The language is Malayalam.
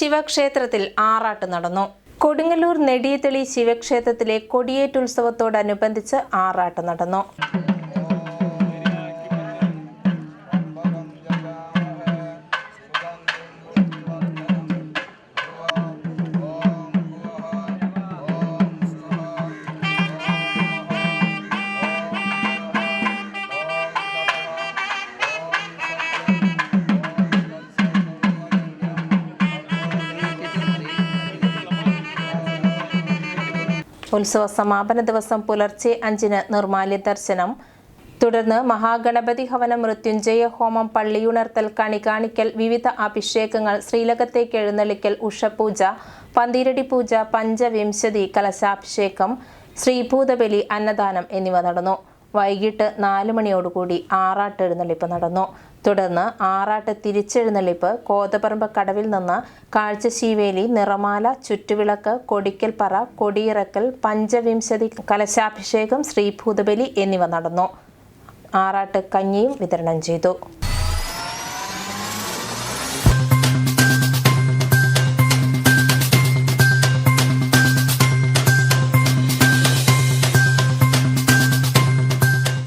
ശിവക്ഷേത്രത്തിൽ ആറാട്ട് നടന്നു. കൊടുങ്ങല്ലൂർ നെടിയതെളി ശിവക്ഷേത്രത്തിലെ കൊടിയേറ്റുത്സവത്തോടനുബന്ധിച്ച് ആറാട്ട് നടന്നു. ഉത്സവ സമാപന ദിവസം പുലർച്ചെ അഞ്ചിന് നിർമാല്യ ദർശനം തുടർന്ന് മഹാഗണപതി ഭവന മൃത്യുഞ്ജയ ഹോമം പള്ളിയുണർത്തൽ കണികാണിക്കൽ വിവിധ അഭിഷേകങ്ങൾ ശ്രീലകത്തേക്ക് എഴുന്നള്ളിക്കൽ ഉഷപൂജ പന്തിരടി പൂജ പഞ്ചവിംശതി കലശാഭിഷേകം ശ്രീഭൂതബലി അന്നദാനം എന്നിവ നടന്നു. വൈകിട്ട് നാല് മണിയോടുകൂടി ആറാട്ട് എഴുന്നള്ളിപ്പ് നടന്നു. തുടർന്ന് ആറാട്ട് തിരിച്ചെഴുന്നള്ളിപ്പ് കോതപറമ്പ് കടവിൽ നിന്ന് കാഴ്ചശീവേലി നിറമാല ചുറ്റുവിളക്ക് കൊടിക്കൽപ്പറ കൊടിയിറക്കൽ പഞ്ചവിംശതി കലശാഭിഷേകം ശ്രീഭൂതബലി എന്നിവ നടന്നു. ആറാട്ട് കഞ്ഞിയും വിതരണം ചെയ്തു.